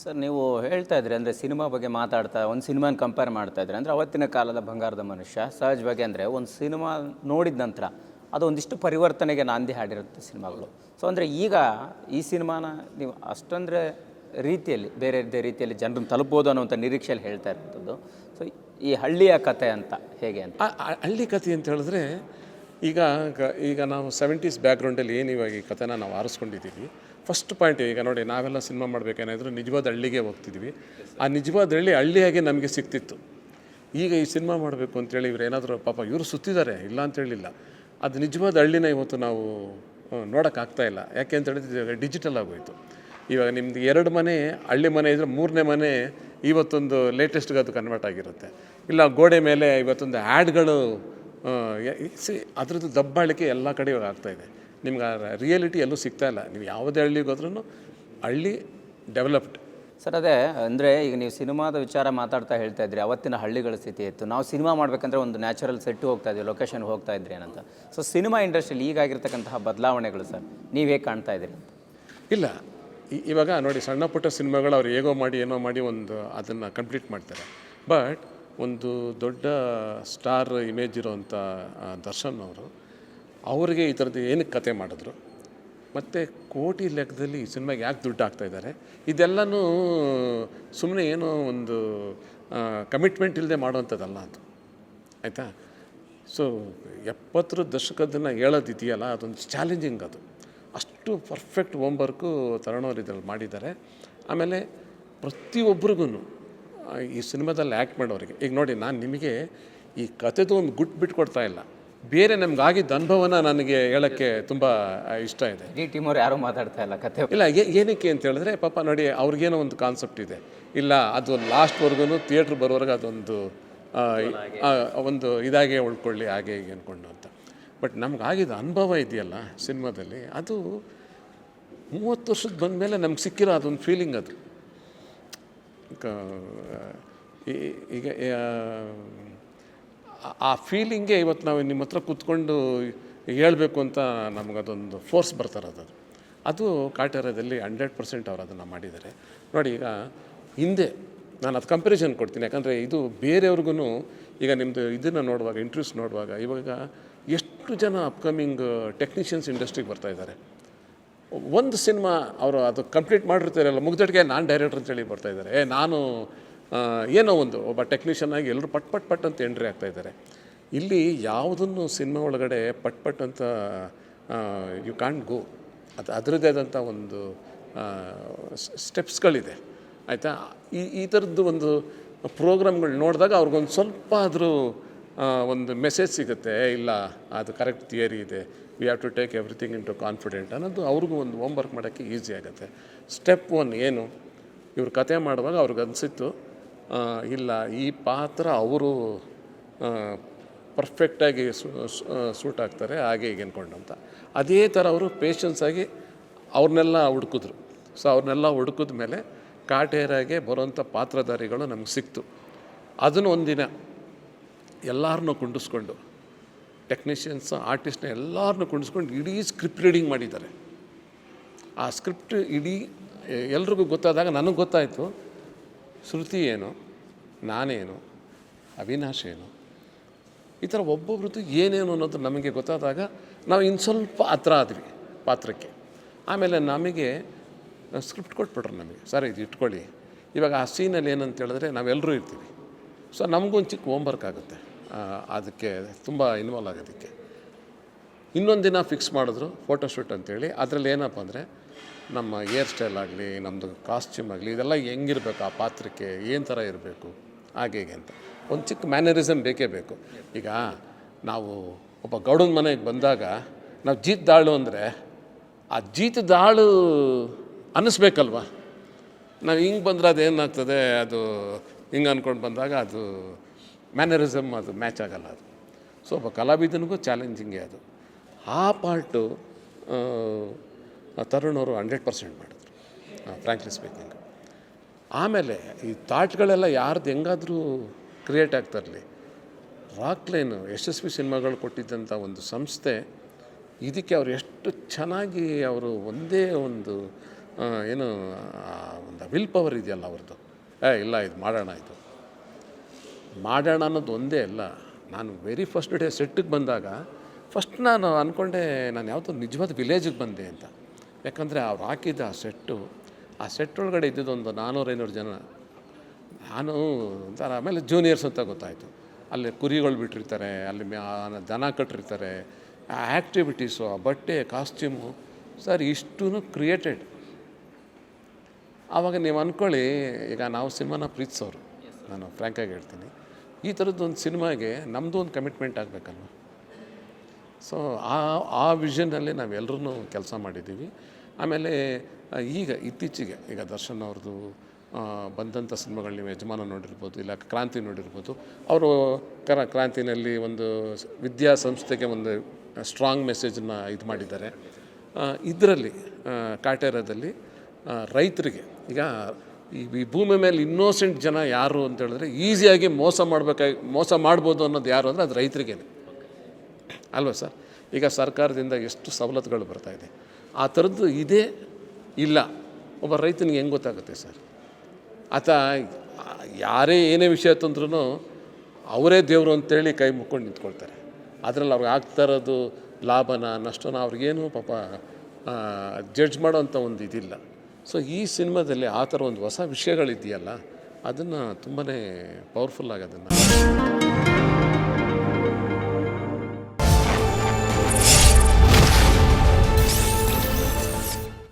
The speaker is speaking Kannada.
ಸರ್, ನೀವು ಹೇಳ್ತಾ ಇದ್ರಿ, ಅಂದರೆ ಸಿನಿಮಾ ಬಗ್ಗೆ ಮಾತಾಡ್ತಾ, ಒಂದು ಸಿನಿಮಾನ ಕಂಪೇರ್ ಮಾಡ್ತಾ ಇದ್ರಿ. ಅಂದರೆ ಅವತ್ತಿನ ಕಾಲದ ಬಂಗಾರದ ಮನುಷ್ಯ ಸಹಜವಾಗಿ ಅಂದರೆ ಒಂದು ಸಿನಿಮಾ ನೋಡಿದ ನಂತರ ಅದು ಒಂದಿಷ್ಟು ಪರಿವರ್ತನೆಗೆ ನಾಂದಿ ಹಾಡಿರುತ್ತೆ ಸಿನಿಮಾಗಳು. ಸೊ ಅಂದರೆ ಈಗ ಈ ಸಿನಿಮಾನ ನೀವು ಅಷ್ಟಂದರೆ ರೀತಿಯಲ್ಲಿ, ಬೇರೆ ಬೇರೆ ರೀತಿಯಲ್ಲಿ ಜನರನ್ನು ತಲುಪ್ಬೋದು ಅನ್ನೋಂಥ ನಿರೀಕ್ಷೆಯಲ್ಲಿ ಹೇಳ್ತಾ ಇರೋಂಥದ್ದು ಸೊ ಈ ಹಳ್ಳಿಯ ಕತೆ ಅಂತ ಹೇಗೆ ಅಂತ? ಹಳ್ಳಿ ಕಥೆ ಅಂತ ಹೇಳಿದ್ರೆ ಈಗ ಈಗ ನಾವು ಸೆವೆಂಟೀಸ್ ಬ್ಯಾಕ್ಗ್ರೌಂಡಲ್ಲಿ ಏನು ಇವಾಗ ಈ ಕಥೆನ ನಾವು ಆರಿಸ್ಕೊಂಡಿದ್ದೀವಿ? ಫಸ್ಟ್ ಪಾಯಿಂಟ್ ಈಗ ನೋಡಿ, ನಾವೆಲ್ಲ ಸಿನಿಮಾ ಮಾಡಬೇಕೇನಾದರೂ ನಿಜವಾದ ಹಳ್ಳಿಗೆ ಹೋಗ್ತಿದ್ವಿ. ಆ ನಿಜವಾದ ಹಳ್ಳಿ ಹಳ್ಳಿಯಾಗೆ ನಮಗೆ ಸಿಕ್ತಿತ್ತು. ಈಗ ಈ ಸಿನಿಮಾ ಮಾಡಬೇಕು ಅಂತೇಳಿ ಇವ್ರು ಏನಾದರೂ ಪಾಪ ಇವರು ಸುತ್ತಿದ್ದಾರೆ, ಇಲ್ಲ ಅಂತ ಹೇಳಿಲ್ಲ. ಅದು ನಿಜವಾದ ಹಳ್ಳಿನ ಇವತ್ತು ನಾವು ನೋಡೋಕ್ಕಾಗ್ತಾ ಇಲ್ಲ. ಯಾಕೆ ಅಂತ ಹೇಳಿದ್ರೆ ಡಿಜಿಟಲ್ ಆಗೋಯ್ತು. ಇವಾಗ ನಿಮ್ದು ಎರಡು ಮನೆ, ಹಳ್ಳಿ ಮನೆ ಇದ್ರೆ ಮೂರನೇ ಮನೆ ಇವತ್ತೊಂದು ಲೇಟೆಸ್ಟ್ಗೆ ಅದು ಕನ್ವರ್ಟ್ ಆಗಿರುತ್ತೆ. ಇಲ್ಲ ಗೋಡೆ ಮೇಲೆ ಇವತ್ತೊಂದು ಆ್ಯಡ್ಗಳು ಸಿ ಅದ್ರದ್ದು ದಬ್ಬಾಳಿಕೆ ಎಲ್ಲ ಕಡೆ ಇವಾಗ ಆಗ್ತಾಯಿದೆ ನಿಮ್ಗೆ ಆ ರಿಯಾಲಿಟಿ ಎಲ್ಲೂ ಸಿಗ್ತಾ ಇಲ್ಲ. ನೀವು ಯಾವುದೇ ಹಳ್ಳಿಗೆ ಹೋದ್ರೂ ಹಳ್ಳಿ ಡೆವಲಪ್ಡ್ ಸರ್ ಅದೇ ಅಂದರೆ ಈಗ ನೀವು ಸಿನಿಮಾದ ವಿಚಾರ ಮಾತಾಡ್ತಾ ಹೇಳ್ತಾ ಇದ್ರಿ ಅವತ್ತಿನ ಹಳ್ಳಿಗಳ ಸ್ಥಿತಿ ಇತ್ತು. ನಾವು ಸಿನಿಮಾ ಮಾಡಬೇಕಂದ್ರೆ ಒಂದು ನ್ಯಾಚುರಲ್ ಸೆಟ್ಟು ಹೋಗ್ತಾ ಇದ್ವಿ ಲೊಕೇಶನ್ ಹೋಗ್ತಾ ಇದ್ರಿ ಏನಂತ. ಸೊ ಸಿನಿಮಾ ಇಂಡಸ್ಟ್ರಿಯಲ್ಲಿ ಈಗಾಗಿರ್ತಕ್ಕಂತಹ ಬದಲಾವಣೆಗಳು ಸರ್ ನೀವು ಹೇಗೆ ಕಾಣ್ತಾ ಇದ್ದೀರಿ ಇಲ್ಲ ಇವಾಗ ನೋಡಿ ಸಣ್ಣ ಪುಟ್ಟ ಸಿನಿಮಾಗಳು ಅವ್ರು ಹೇಗೋ ಮಾಡಿ ಏನೋ ಮಾಡಿ ಒಂದು ಅದನ್ನು ಕಂಪ್ಲೀಟ್ ಮಾಡ್ತಾರೆ. ಬಟ್ ಒಂದು ದೊಡ್ಡ ಸ್ಟಾರ್ ಇಮೇಜ್ ಇರೋವಂಥ ದರ್ಶನ್ ಅವರು, ಅವರಿಗೆ ಈ ಥರದ್ದು ಏನಕ್ಕೆ ಕತೆ ಮಾಡಿದ್ರು? ಮತ್ತು ಕೋಟಿ ಲೆಕ್ಕದಲ್ಲಿ ಈ ಸಿನಿಮಾಗೆ ಯಾಕೆ ದುಡ್ಡು ಹಾಕ್ತಾಯಿದ್ದಾರೆ ಇದೆಲ್ಲನೂ ಸುಮ್ಮನೆ ಏನೋ ಒಂದು ಕಮಿಟ್ಮೆಂಟ್ ಇಲ್ಲದೆ ಮಾಡುವಂಥದ್ದಲ್ಲ ಅದು. ಆಯಿತಾ? ಸೊ ಎಪ್ಪತ್ತರ ದಶಕದನ್ನು ಹೇಳೋದಿದೆಯಲ್ಲ, ಅದೊಂದು ಚಾಲೆಂಜಿಂಗ್ ಅದು. ಅಷ್ಟು ಪರ್ಫೆಕ್ಟ್ ಹೋಮ್ವರ್ಕು ತರಣವ್ರು ಇದರಲ್ಲಿ ಮಾಡಿದ್ದಾರೆ. ಆಮೇಲೆ ಪ್ರತಿಯೊಬ್ಬರಿಗೂ ಈ ಸಿನಿಮಾದಲ್ಲಿ ಆ್ಯಕ್ಟ್ ಮಾಡೋರಿಗೆ. ಈಗ ನೋಡಿ ನಾನು ನಿಮಗೆ ಈ ಕಥೆದು ಒಂದು ಗುಟ್ಟು ಬಿಟ್ಕೊಡ್ತಾ ಇಲ್ಲ. ಬೇರೆ ನಮ್ಗೆ ಆಗಿದ್ದ ಅನುಭವನ ನನಗೆ ಹೇಳೋಕ್ಕೆ ತುಂಬ ಇಷ್ಟ ಇದೆ. ಈ ಟೀಮ್ ಅವ್ರು ಯಾರೂ ಮಾತಾಡ್ತಾ ಇಲ್ಲ ಕತೆ ಇಲ್ಲ ಏನಕ್ಕೆ ಅಂತ ಹೇಳಿದ್ರೆ ಪಾಪ ನೋಡಿ ಅವ್ರಿಗೇನೋ ಒಂದು ಕಾನ್ಸೆಪ್ಟ್ ಇದೆ. ಇಲ್ಲ ಅದು ಲಾಸ್ಟ್ವರೆಗೂ ಥಿಯೇಟ್ರ್ ಬರೋವರೆಗೂ ಅದೊಂದು ಒಂದು ಇದಾಗೆ ಉಳ್ಕೊಳ್ಳಿ ಹಾಗೆ ಹೀಗೆ ಅಂದ್ಕೊಂಡು ಅಂತ. ಬಟ್ ನಮ್ಗಾಗಿದ್ದ ಅನುಭವ ಇದೆಯಲ್ಲ ಸಿನಿಮಾದಲ್ಲಿ ಅದು ಮೂವತ್ತು ವರ್ಷದ ಬಂದಮೇಲೆ ನಮ್ಗೆ ಸಿಕ್ಕಿರೋ ಅದೊಂದು ಫೀಲಿಂಗ್ ಅದು. ಈಗ, ಆ- ಫೀಲಿಂಗೇ ಇವತ್ತು ನಾವು ನಿಮ್ಮ ಹತ್ರ ಕೂತ್ಕೊಂಡು ಹೇಳಬೇಕು ಅಂತ ನಮಗದೊಂದು ಫೋರ್ಸ್ ಬರ್ತಾರೆ ಅದು. ಅದು ಕಾಟೇರದಲ್ಲಿ ಹಂಡ್ರೆಡ್ ಪರ್ಸೆಂಟ್ ಅವರು ಅದನ್ನು ಮಾಡಿದ್ದಾರೆ. ನೋಡಿ, ಈಗ ಹಿಂದೆ ನಾನು ಅದು ಕಂಪ್ಯಾರಿಸನ್ ಕೊಡ್ತೀನಿ. ಯಾಕಂದರೆ ಇದು ಬೇರೆಯವ್ರಿಗೂ ಈಗ ನಿಮ್ಮದು ಇದನ್ನು ನೋಡುವಾಗ ಇಂಟ್ರ್ಯೂಸ್ ನೋಡುವಾಗ ಇವಾಗ ಎಷ್ಟು ಜನ ಅಪ್ಕಮಿಂಗ್ ಟೆಕ್ನಿಷಿಯನ್ಸ್ ಇಂಡಸ್ಟ್ರಿಗೆ ಬರ್ತಾ ಇದ್ದಾರೆ. ಒಂದು ಸಿನಿಮಾ ಅವರು ಅದು ಕಂಪ್ಲೀಟ್ ಮಾಡಿರ್ತಾರಲ್ಲ ಮುಗ್ದಟ್ಟಿಗೆ ನಾನು ಡೈರೆಕ್ಟರ್ ಅಂತೇಳಿ ಬರ್ತಾ ಇದ್ದಾರೆ ಏ ನಾನು ಏನೋ ಒಂದು ಒಬ್ಬ ಟೆಕ್ನಿಷಿಯನ್ ಆಗಿ ಎಲ್ಲರೂ ಪಟ್ ಪಟ್ ಪಟ್ ಅಂತ ಎಂಟ್ರಿ ಆಗ್ತಾ ಇದ್ದಾರೆ ಇಲ್ಲಿ ಯಾವುದನ್ನು ಸಿನಿಮಾ ಒಳಗಡೆ ಪಟ್ ಪಟ್ ಅಂತ ಯು ಕಾಂಟ್ ಗೋ ಅದು ಅದರದ್ದೇ ಆದಂಥ ಒಂದು ಸ್ಟೆಪ್ಸ್ಗಳಿದೆ ಆಯಿತಾ? ಈ ಈ ಥರದ್ದು ಒಂದು ಪ್ರೋಗ್ರಾಮ್ಗಳು ನೋಡಿದಾಗ ಅವ್ರಿಗೊಂದು ಸ್ವಲ್ಪ ಆದರೂ ಒಂದು ಮೆಸೇಜ್ ಸಿಗುತ್ತೆ ಇಲ್ಲ, ಅದು ಕರೆಕ್ಟ್ ಥಿಯರಿ ಇದೆ. We have to take everything in to confident ಅನ್ನೋದು ಅವ್ರಿಗೂ ಒಂದು ಹೋಮ್ವರ್ಕ್ ಮಾಡೋಕ್ಕೆ ಈಸಿ ಆಗುತ್ತೆ. ಸ್ಟೆಪ್ ಒನ್ ಏನು? ಇವ್ರು ಕತೆ ಮಾಡುವಾಗ ಅವ್ರಿಗೆ ಅನಿಸಿತ್ತು ಇಲ್ಲ, ಈ ಪಾತ್ರ ಅವರು ಪರ್ಫೆಕ್ಟಾಗಿ ಸೂಟ್ ಆಗ್ತಾರೆ, ಹಾಗೆ ಈಗ ಅಂತ. ಅದೇ ಥರ ಅವರು ಪೇಷನ್ಸಾಗಿ ಅವ್ರನ್ನೆಲ್ಲ ಹುಡುಕಿದ್ರು. ಸೊ ಅವ್ರನ್ನೆಲ್ಲ ಹುಡುಕಿದ ಮೇಲೆ ಕಾಟೇರಾಗೆ ಬರೋಂಥ ಪಾತ್ರಧಾರಿಗಳು ನಮ್ಗೆ ಸಿಕ್ತು. ಅದನ್ನು ಒಂದಿನ ಎಲ್ಲರನ್ನೂ ಕುಂಡಿಸ್ಕೊಂಡು ಟೆಕ್ನಿಷಿಯನ್ಸ್ ಆರ್ಟಿಸ್ಟ್ನ ಎಲ್ಲರನ್ನೂ ಕುಂಡಿಸ್ಕೊಂಡು ಇಡೀ ಸ್ಕ್ರಿಪ್ಟ್ ರೀಡಿಂಗ್ ಮಾಡಿದ್ದಾರೆ. ಆ ಸ್ಕ್ರಿಪ್ಟ್ ಇಡೀ ಎಲ್ರಿಗೂ ಗೊತ್ತಾದಾಗ ನನಗೆ ಗೊತ್ತಾಯಿತು, ಶ್ರುತಿ ಏನು, ನಾನೇನು, ಅವಿನಾಶ್ ಏನು, ಈ ಥರ ಒಬ್ಬೊಬ್ರದ್ದು ಏನೇನು ಅನ್ನೋದು ನಮಗೆ ಗೊತ್ತಾದಾಗ ನಾವು ಇನ್ನು ಸ್ವಲ್ಪ ಹತ್ರ ಆದ್ವಿ ಪಾತ್ರಕ್ಕೆ. ಆಮೇಲೆ ನಮಗೆ ಸ್ಕ್ರಿಪ್ಟ್ ಕೊಟ್ಬಿಟ್ರು ನಮಗೆ. ಸರ್, ಇದು ಇಟ್ಕೊಳ್ಳಿ. ಇವಾಗ ಆ ಸೀನಲ್ಲಿ ಏನಂತ ಹೇಳಿದ್ರೆ ನಾವೆಲ್ಲರೂ ಇರ್ತೀವಿ. ಸೊ ನಮಗೊಂದು ಚಿಕ್ಕ ಹೋಮ್ವರ್ಕ್ ಆಗುತ್ತೆ. ಅದಕ್ಕೆ ತುಂಬ ಇನ್ವಾಲ್ವ್ ಆಗೋದಕ್ಕೆ. ಇನ್ನೊಂದು ದಿನ ಫಿಕ್ಸ್ ಮಾಡಿದ್ರು ಫೋಟೋಶೂಟ್ ಅಂತೇಳಿ. ಅದರಲ್ಲಿ ಏನಪ್ಪ ಅಂದರೆ ನಮ್ಮ ಹೇರ್ ಸ್ಟೈಲ್ ಆಗಲಿ ನಮ್ಮದು ಕಾಸ್ಟ್ಯೂಮ್ ಆಗಲಿ, ಇದೆಲ್ಲ ಹೆಂಗಿರಬೇಕು, ಆ ಪಾತ್ರಕ್ಕೆ ಏನು ಥರ ಇರಬೇಕು, ಹಾಗೆ ಹೀಗೆ ಅಂತ. ಒಂದು ಚಿಕ್ಕ ಮ್ಯಾನರಿಸಮ್ ಬೇಕೇ ಬೇಕು. ಈಗ ನಾವು ಒಬ್ಬ ಗೌಡನ ಮನೆಗೆ ಬಂದಾಗ ನಾವು ಜೀತ್ ದಾಳು ಅಂದರೆ ಆ ಜೀತ್ ದಾಳು ಅನ್ನಿಸ್ಬೇಕಲ್ವ ನಾವು ಹಿಂಗೆ ಬಂದರೆ ಅದು ಏನಾಗ್ತದೆ ಅದು ಹಿಂಗೆ ಅಂದ್ಕೊಂಡು ಬಂದಾಗ ಅದು ಮ್ಯಾನರಿಸಮ್ ಅದು ಮ್ಯಾಚ್ ಆಗಲ್ಲ ಅದು. ಸೊ ಒಬ್ಬ ಕಲಾವಿದನಿಗೂ ಚಾಲೆಂಜಿಂಗೇ ಅದು. ಆ ಪಾರ್ಟು ತರುಣ್ ಅವರು ಹಂಡ್ರೆಡ್ ಪರ್ಸೆಂಟ್ ಮಾಡಿದ್ರು. ಫ್ರ್ಯಾಂಕ್ಲಿ ಸ್ಪೀಕಿಂಗ್ ಆಮೇಲೆ ಈ ಥಾಟ್ಗಳೆಲ್ಲ ಯಾರ್ದು ಹೆಂಗಾದರೂ ಕ್ರಿಯೇಟ್ ಆಗ್ತಾರಲಿ. ರಾಕ್ಲೈನ್ ಯಶಸ್ವಿ ಸಿನಿಮಾಗಳು ಕೊಟ್ಟಿದ್ದಂಥ ಒಂದು ಸಂಸ್ಥೆ, ಇದಕ್ಕೆ ಅವರು ಎಷ್ಟು ಚೆನ್ನಾಗಿ ಅವರು ಒಂದೇ ಒಂದು ಏನು ಒಂದು ವಿಲ್ ಪವರ್ ಇದೆಯಲ್ಲ ಅವ್ರದ್ದು ಏ, ಇಲ್ಲ, ಇದು ಮಾಡೋಣ, ಇದು. ಮಾಡೋಣ ಅನ್ನೋದು ಒಂದೇ ಅಲ್ಲ. ನಾನು ವೆರಿ ಫಸ್ಟ್ ಡೇ ಸೆಟ್ಟಿಗೆ ಬಂದಾಗ ಫಸ್ಟ್ ನಾನು ಅಂದ್ಕೊಂಡೆ ನಾನು ಯಾವುದೋ ನಿಜವಾದ ವಿಲೇಜಿಗೆ ಬಂದೆ ಅಂತ. ಯಾಕಂದರೆ ಅವ್ರು ಹಾಕಿದ್ದ ಆ ಸೆಟ್ಟು ಆ ಸೆಟ್ ಒಳಗಡೆ ಇದ್ದಿದ್ದು ಒಂದು ನಾನ್ನೂರು ಐನೂರು ಜನ. ನಾನು ಒಂಥರ ಆಮೇಲೆ ಜೂನಿಯರ್ಸ್ ಅಂತ ಗೊತ್ತಾಯಿತು. ಅಲ್ಲಿ ಕುರಿಗಳು ಬಿಟ್ಟಿರ್ತಾರೆ, ಅಲ್ಲಿ ದನ ಕಟ್ಟಿರ್ತಾರೆ, ಆ ಆ್ಯಕ್ಟಿವಿಟೀಸು ಆ ಬಟ್ಟೆ ಕಾಸ್ಟ್ಯೂಮು ಸರ್ ಇಷ್ಟೂ ಕ್ರಿಯೇಟೆಡ್ ಆವಾಗ ನೀವು ಅಂದ್ಕೊಳ್ಳಿ ಈಗ ನಾವು ಸಿನಿಮಾನ ಪ್ರೀತಿಸೋರು. ನಾನು ಫ್ರ್ಯಾಂಕಾಗಿ ಹೇಳ್ತೀನಿ. ಈ ಥರದ್ದು ಒಂದು ಸಿನಿಮಾಗೆ ನಮ್ಮದು ಒಂದು ಕಮಿಟ್ಮೆಂಟ್ ಆಗಬೇಕಲ್ವ? ಸೊ ಆ ಆ ವಿಷನಲ್ಲಿ ನಾವೆಲ್ಲರೂ ಕೆಲಸ ಮಾಡಿದ್ದೀವಿ. ಆಮೇಲೆ ಈಗ ಇತ್ತೀಚೆಗೆ, ಈಗ ದರ್ಶನ್ ಅವ್ರದ್ದು ಬಂದಂಥ ಸಿನಿಮಾಗಳು ನೀವು ಯಜಮಾನ ನೋಡಿರ್ಬೋದು, ಇಲ್ಲ ಕ್ರಾಂತಿ ನೋಡಿರ್ಬೋದು, ಅವರು ಕರ, ಕ್ರಾಂತಿನಲ್ಲಿ ಒಂದು ಸ್- ವಿದ್ಯಾಸಂಸ್ಥೆಗೆ ಒಂದು ಸ್ಟ್ರಾಂಗ್ ಮೆಸೇಜನ್ನ ಇದು ಮಾಡಿದ್ದಾರೆ. ಇದರಲ್ಲಿ ಕಾಟೇರದಲ್ಲಿ ರೈತರಿಗೆ, ಈಗ ಈ ಭೂಮಿ ಮೇಲೆ ಇನ್ನೋಸೆಂಟ್ ಜನ ಯಾರು ಅಂತ ಹೇಳಿದ್ರೆ ಈಸಿಯಾಗಿ ಮೋಸ ಮಾಡಬೇಕಾಗಿ, ಮೋಸ ಮಾಡ್ಬೋದು ಅನ್ನೋದು ಯಾರು ಅಂದರೆ ಅದು ರೈತರಿಗೇನೆ. ಅಲ್ವಾ ಸರ್? ಈಗ ಸರ್ಕಾರದಿಂದ ಎಷ್ಟು ಸವಲತ್ತುಗಳು ಬರ್ತಾ ಇದೆ. ಆ ಥರದ್ದು ಇದೇ, ಇಲ್ಲ. ಒಬ್ಬ ರೈತನಿಗೆ ಹೆಂಗೆ ಗೊತ್ತಾಗುತ್ತೆ ಸರ್? ಆತ, ಯಾರೇ ಏನೇ ವಿಷಯ ತಂದ್ರೂ ಅವರೇ ದೇವರು ಅಂತೇಳಿ ಕೈ ಮುಕ್ಕೊಂಡು ನಿಂತ್ಕೊಳ್ತಾರೆ. ಅದರಲ್ಲಿ ಅವ್ರಿಗೆ ಆಗ್ತಾ ಇರೋದು ಲಾಭನ ನಷ್ಟನ ಅವ್ರಿಗೇನು ಪಾಪ ಜಡ್ಜ್ ಮಾಡೋವಂಥ ಒಂದು ಇದಿಲ್ಲ. ಸೊ ಈ ಸಿನಿಮಾದಲ್ಲಿ ಆ ಥರ ಒಂದು ಹೊಸ ವಿಷಯಗಳಿದೆಯಲ್ಲ ಅದನ್ನು ತುಂಬಾ ಪವರ್ಫುಲ್ಲಾಗಿ ಅದನ್ನು